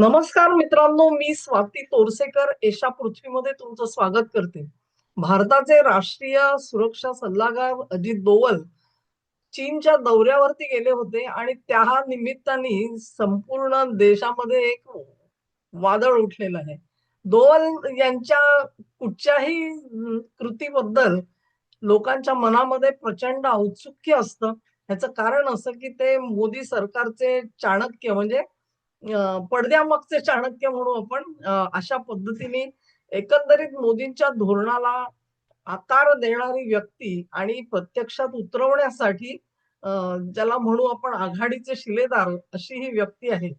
नमस्कार मित्रांनो मी स्वाती तोरसेकर. एशा पृथ्वीमध्ये तुमचं स्वागत करते. भारताचे राष्ट्रीय सुरक्षा सल्लागार अजित दोवल चीनच्या दौऱ्यावरती गेले होते आणि त्या निमित्ताने संपूर्ण देशामध्ये एक वादळ उठलेलं आहे. दोवल यांच्या कुठच्याही कृतीबद्दल लोकांच्या मनामध्ये प्रचंड औत्सुक्य असतं. ह्याचं कारण असं की ते मोदी सरकारचे चाणक्य म्हणजे पडद्यामागचे चाणक्य म्हणू आपण अशा पद्धतीने एकंदरीत मोदींच्या धोरणाला आकार देणारी व्यक्ती आणि प्रत्यक्षात उतरवण्यासाठी ज्याला म्हणू आपण आघाडीचे शिलेदार अशी ही व्यक्ती आहे.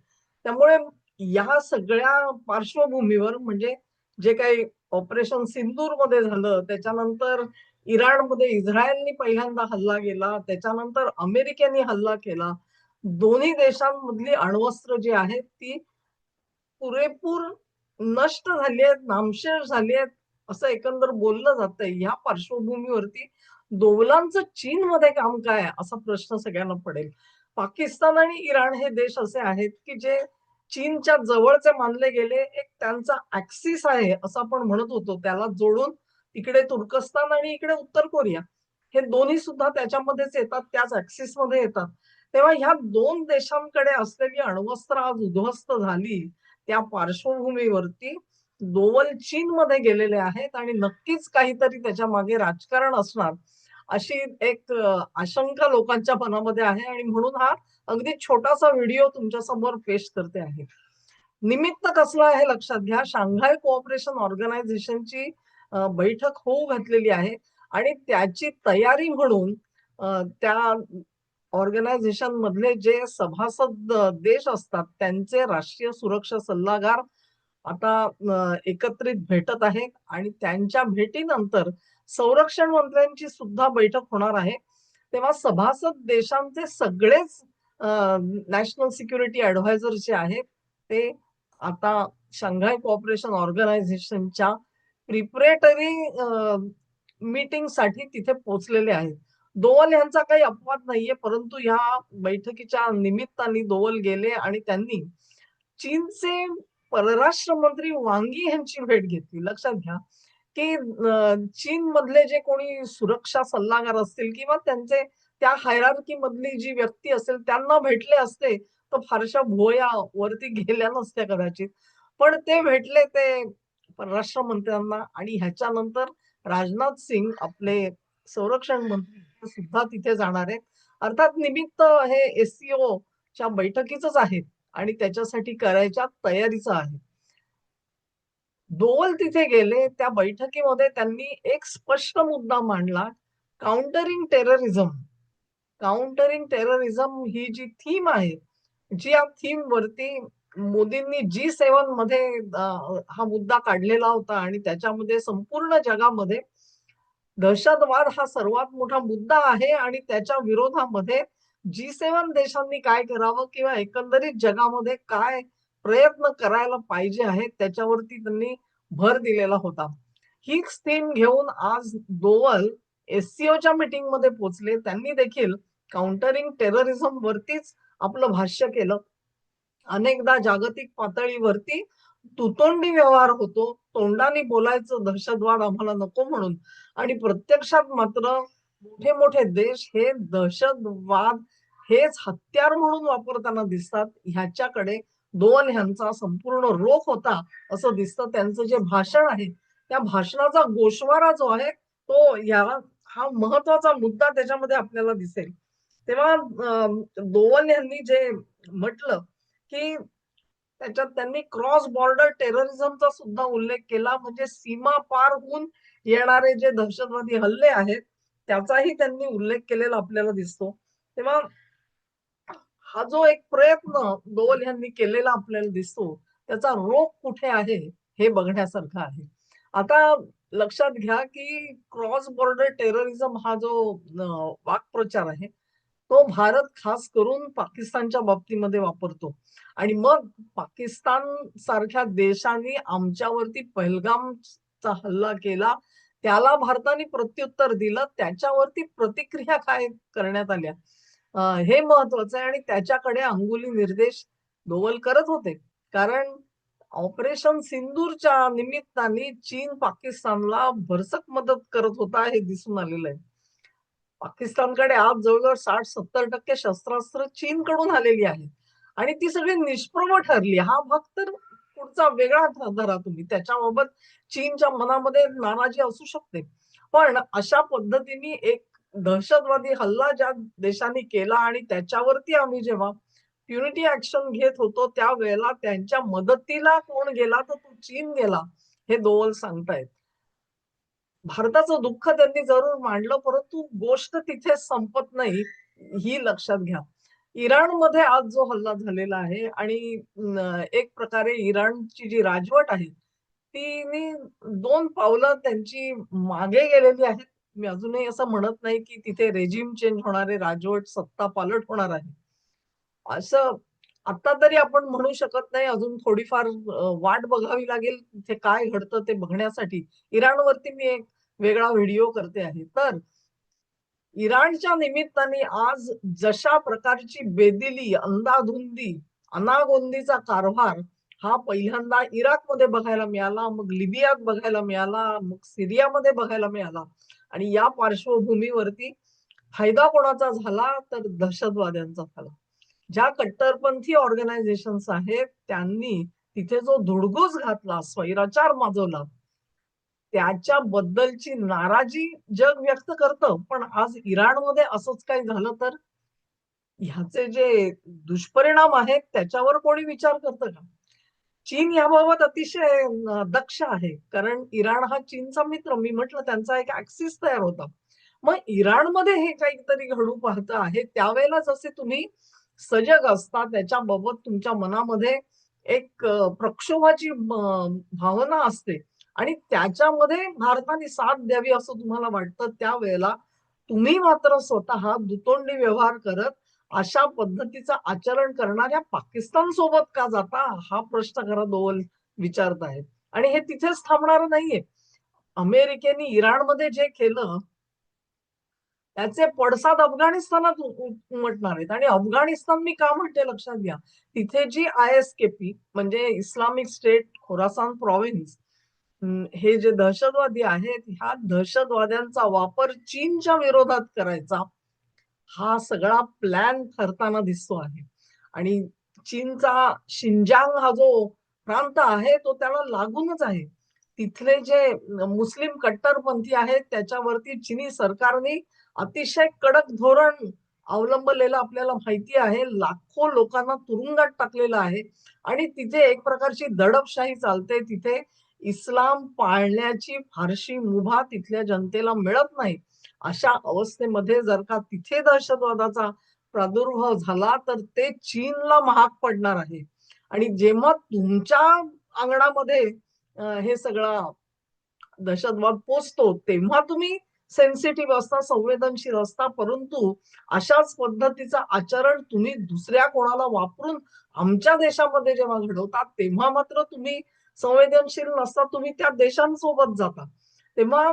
त्यामुळे या सगळ्या पार्श्वभूमीवर म्हणजे जे काही ऑपरेशन सिंदूरमध्ये झालं त्याच्यानंतर इराणमध्ये इस्रायलनी पहिल्यांदा हल्ला केला त्याच्यानंतर अमेरिकेने हल्ला केला दोन्ही देशांमधली अण्वस्त्र जी आहेत ती पुरेपूर नष्ट झाली आहेत नामशेष झाली आहेत असं एकंदर बोललं जातंय. या पार्श्वभूमीवरती दोवलांचं चीनमध्ये काम काय आहे असा प्रश्न सगळ्यांना पडेल. पाकिस्तान आणि इराण हे देश असे आहेत की जे चीनच्या जवळचे मानले गेले एक त्यांचा ऍक्सिस आहे असं आपण म्हणत होतो. त्याला जोडून इकडे तुर्कस्तान आणि इकडे उत्तर कोरिया हे दोन्ही सुद्धा त्याच्यामध्येच येतात त्याच ऍक्सिसमध्ये येतात. तेव्हा ह्या दोन देशांकडे असलेली अण्वस्त्र आज उद्ध्वस्त झाली. त्या पार्श्वभूमीवरती दोवल चीन मध्ये गेलेले आहेत आणि नक्कीच काहीतरी त्याच्यामागे राजकारण असणार अशी एक आशंका लोकांच्या मनामध्ये आहे आणि म्हणून हा अगदी छोटासा व्हिडिओ तुमच्यासमोर पेश करते आहे. निमित्त कसलं आहे लक्षात घ्या शांघाय कोऑपरेशन ऑर्गनायझेशनची बैठक होऊ घातलेली आहे आणि त्याची तयारी म्हणून त्या ऑर्गनायझेशन मधले जे सभासद देश असतात त्यांचे राष्ट्रीय सुरक्षा सल्लागार आता एकत्रित भेटत आहेत आणि त्यांच्या भेटीनंतर संरक्षण मंत्र्यांची सुद्धा बैठक होणार आहे. तेव्हा सभासद देशांचे सगळेच नॅशनल सिक्युरिटी ऍडव्हायझर जे आहेत ते आता शांघाय कॉपरेशन ऑर्गनायझेशनच्या प्रिपरेटरी मीटिंगसाठी तिथे पोहोचलेले आहेत. दोवल यांचा काही अपवाद नाहीये परंतु ह्या बैठकीच्या निमित्ताने दोवल गेले आणि त्यांनी चीनचे परराष्ट्र मंत्री वांगी यांची भेट घेतली. लक्षात घ्या की चीन मधले जे कोणी सुरक्षा सल्लागार असतील किंवा त्यांचे त्या हायरार्की मधली जी व्यक्ती असेल त्यांना भेटले असते तर फारशा भोया वरती गेल्या नसत्या कदाचित. पण ते भेटले ते परराष्ट्र मंत्र्यांना आणि ह्याच्यानंतर राजनाथ सिंग आपले संरक्षण मंत्री सुद्धा तिथे जाणार आहेत. अर्थात निमित्त हे एससीओ च्या बैठकीच आहे आणि त्याच्यासाठी करायच्या तयारीचं आहे. दोल तिथे गेले त्या बैठकीमध्ये त्यांनी एक स्पष्ट मुद्दा मांडला काउंटरिंग टेररिझम काउंटरिंग टेररिझम ही जी थीम आहे जी या थीम वरती मोदींनी जी सेवनमध्ये हा मुद्दा काढलेला होता आणि त्याच्यामध्ये संपूर्ण जगामध्ये दहशतवाद हा सर्वात मोठा मुद्दा आहे आणि त्याच्या विरोधामध्ये जी सेवन देशांनी काय करावं किंवा एकंदरीत जगामध्ये काय प्रयत्न करायला पाहिजे आहेत त्याच्यावरती त्यांनी भर दिलेला होता. हीच थीम घेऊन आज दोवल एससीओच्या मीटिंगमध्ये पोहोचले. त्यांनी देखील काउंटरिंग टेररिझम वरतीच आपलं भाष्य केलं. अनेकदा जागतिक पातळीवरती तुतोंडी व्यवहार होतो तोंडाने बोलायचं दहशतवाद आम्हाला नको म्हणून. आणि प्रत्यक्षात मात्र मोठे मोठे देश हे दहशतवाद हेच हत्यार म्हणून वापरताना दिसतात. ह्याच्याकडे दोन ह्यांचा संपूर्ण रोख होता असं दिसतं. त्यांचं जे भाषण आहे त्या भाषणाचा गोषवारा जो आहे तो या हा महत्त्वाचा मुद्दा त्याच्यामध्ये आपल्याला दिसेल. तेव्हा दोवन दोवल यांनी जे म्हटलं की त्याच्यात त्यांनी क्रॉस बॉर्डर टेररिझमचा सुद्धा उल्लेख केला. म्हणजे सीमा पार होऊन येणारे जे दहशतवादी हल्ले आहेत त्याचाही त्यांनी उल्लेख केलेला आपल्याला दिसतो. तेव्हा हा जो एक प्रयत्न दोवल यांनी केलेला आपल्याला दिसतो त्याचा रोग कुठे आहे हे बघण्यासारखं आहे. आता लक्षात घ्या की क्रॉस बॉर्डर टेररिझम हा जो वाक्प्रचार आहे तो भारत खास करून पाकिस्तानच्या बाबतीमध्ये वापरतो. आणि मग पाकिस्तान सारख्या देशांनी आमच्यावरती पहलगामचा हल्ला केला. त्याला भारताने प्रत्युत्तर दिलं. त्याच्यावरती प्रतिक्रिया काय करण्यात आल्या? हे महत्वाचं आहे आणि त्याच्याकडे अंगुली निर्देश डोवल करत होते. कारण ऑपरेशन सिंदूरच्या निमित्ताने चीन पाकिस्तानला भरसक मदत करत होता हे दिसून आलेलं आहे. पाकिस्तानकडे आज जवळजवळ साठ सत्तर टक्के शस्त्रास्त्र चीनकडून आलेली आहेत आणि ती सगळी निष्प्रभ ठरली. हा भाग तर पुढचा वेगळा धरा तुम्ही. त्याच्याबाबत चीनच्या मनामध्ये नाराजी असू शकते. पण अशा पद्धतीने एक दहशतवादी हल्ला ज्या देशांनी केला आणि त्याच्यावरती आम्ही जेव्हा युनिटी ऍक्शन घेत होतो त्यावेळेला त्यांच्या मदतीला कोण गेला तर तो चीन गेला हे दोवल सांगतायत. भारताचं दुःख त्यांनी जरूर मांडलं परंतु गोष्ट तिथे संपत नाही ही लक्षात घ्या. इराणमध्ये आज जो हल्ला झालेला आहे आणि एक प्रकारे इराणची जी राजवट आहे तिने दोन पावलं त्यांची मागे गेलेली आहेत. मी अजूनही असं म्हणत नाही की तिथे रेजिम चेंज होणारे राजवट सत्ता पालट होणार आहे. असं आता तरी आपण म्हणू शकत नाही अजून थोडीफार वाट बघावी लागेल तिथे काय घडतं ते बघण्यासाठी. इराणवरती मी एक वेगळा व्हिडिओ करते आहे. तर इराणच्या निमित्ताने आज जशा प्रकारची बेदिली अंदाधुंदी अनागोंदीचा कारभार हा पहिल्यांदा इराकमध्ये बघायला मिळाला मग लिबियात बघायला मिळाला मग सिरियामध्ये बघायला मिळाला आणि या पार्श्वभूमीवरती फायदा कोणाचा झाला तर दहशतवाद्यांचा झाला. ज्या कट्टरपंथी ऑर्गनायझेशन्स आहेत त्यांनी तिथे जो धुडगूस घातला स्वैराचार माजवला त्याच्याबद्दलची नाराजी जग व्यक्त करतं. पण आज इराणमध्ये असंच काही झालं तर? ह्याचे जे दुष्परिणाम आहेत त्याच्यावर कोणी विचार करतं का? चीन याबाबत अतिशय दक्ष आहे. कारण इराण हा चीनचा मित्र. मी म्हटलं त्यांचा एक ऍक्सिस तयार होता. मग इराणमध्ये हे काहीतरी घडू पाहत आहे. त्यावेळेला जसे तुम्ही सजग असता त्याच्याबाबत तुमच्या मनामध्ये एक प्रक्षोभाची भावना असते. आणि त्याच्यामध्ये भारताने साथ द्यावी असं तुम्हाला वाटतं त्यावेळेला तुम्ही मात्र स्वतः दुतोंडी व्यवहार करत अशा पद्धतीचं आचरण करणाऱ्या पाकिस्तान सोबत का जाता हा प्रश्न खरा दोवल विचारत आहेत आणि हे तिथेच थांबणार नाहीये. अमेरिकेने इराणमध्ये जे केलं त्याचे पडसाद अफगाणिस्तानात उमटणार आहेत. आणि अफगाणिस्तान मी का म्हणते लक्षात घ्या तिथे जी आय एस के पी म्हणजे इस्लामिक स्टेट खोरासान प्रॉव्हिन्स हे जे दहशतवादी आहेत ह्या दहशतवाद्यांचा वापर चीनच्या विरोधात करायचा हा सगळा प्लॅन ठरताना दिसतो आहे. आणि चीनचा शिंजांग हा जो प्रांत आहे तो त्याला लागूनच आहे. तिथले जे मुस्लिम कट्टरपंथी आहेत त्याच्यावरती चिनी सरकारने अतिशय कडक धोरण अवलंबलेलं आपल्याला माहिती आहे. लाखो लोकांना तुरुंगात टाकलेलं आहे. आणि तिथे एक प्रकारची दडपशाही चालते. तिथे इस्लाम पाळण्याची फारशी मुभा तिथल्या जनतेला मिळत नाही. अशा अवस्थेमध्ये जर का तिथे दहशतवादाचा प्रादुर्भाव झाला तर ते चीनला महाग पडणार आहे. आणि जेव्हा तुमच्या अंगणामध्ये हे सगळं दहशतवाद पोचतो तेव्हा तुम्ही सेन्सिटिव्ह असता संवेदनशील असता परंतु अशाच पद्धतीचं आचरण तुम्ही दुसऱ्या कोणाला वापरून आमच्या देशामध्ये जेव्हा घडवतात तेव्हा मात्र तुम्ही संवेदनशील नसता तुम्ही त्या देशांसोबत जाता. तेव्हा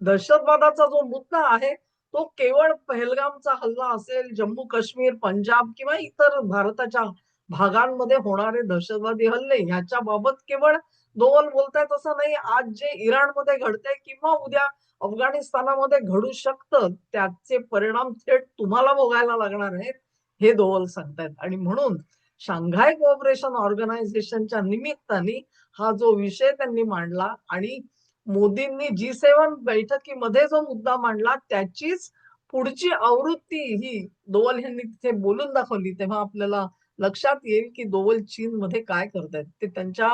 दहशतवादाचा जो मुद्दा आहे तो केवळ पहलगामचा हल्ला असेल जम्मू काश्मीर पंजाब किंवा इतर भारताच्या भागांमध्ये होणारे दहशतवादी हल्ले ह्याच्या बाबत केवळ दोन बोलतायत असं नाही. आज जे इराणमध्ये घडते किंवा उद्या अफगाणिस्तानामध्ये घडू शकतं त्याचे परिणाम थेट तुम्हाला भोगायला लागणार आहेत हे दोवल सांगतायत. आणि म्हणून शांघाय कोऑपरेशन ऑर्गनायझेशनच्या निमित्ताने हा जो विषय त्यांनी मांडला आणि मोदींनी जी सेवन बैठकीमध्ये जो मुद्दा मांडला त्याचीच पुढची आवृत्ती ही दोवल यांनी तिथे बोलून दाखवली तेव्हा आपल्याला लक्षात येईल की दोवल चीन मध्ये काय करतायत. ते त्यांच्या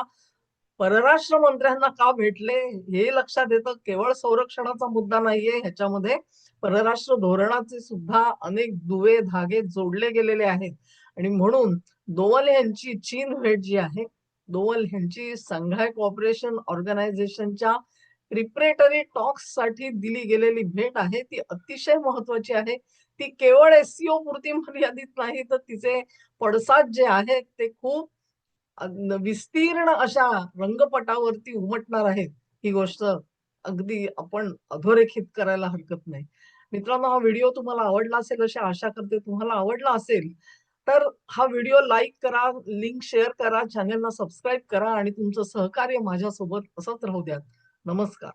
परराष्ट्र मंत्र्यांना का भेटले हे लक्षात येतं. केवळ संरक्षणाचा मुद्दा नाहीये. ह्याच्यामध्ये परराष्ट्र धोरणाचे सुद्धा अनेक दुवे धागे जोडले गेलेले आहेत. आणि म्हणून दोवल यांची चीन भेट जी आहे दोवल यांची संघाय कॉपरेशन ऑर्गनायझेशनच्या प्रिपरेटरी टॉक्ससाठी दिली गेलेली भेट आहे. ती अतिशय महत्वाची आहे. ती केवळ एससीओ पुरती मर्यादित नाही तर तिचे पडसाद जे आहेत ते खूप विस्तीर्ण अशा रंगपटावरती उमटणार आहेत ही गोष्ट अगदी आपण अधोरेखित करायला हरकत नाही. मित्रांनो हा व्हिडिओ तुम्हाला आवडला असेल अशी आशा करते तुम्हाला आवडला असेल तर हा व्हिडिओ लाईक करा लिंक शेअर करा चॅनलला सबस्क्राईब करा आणि तुमचं सहकार्य माझ्यासोबत असंच राहू द्या नमस्कार.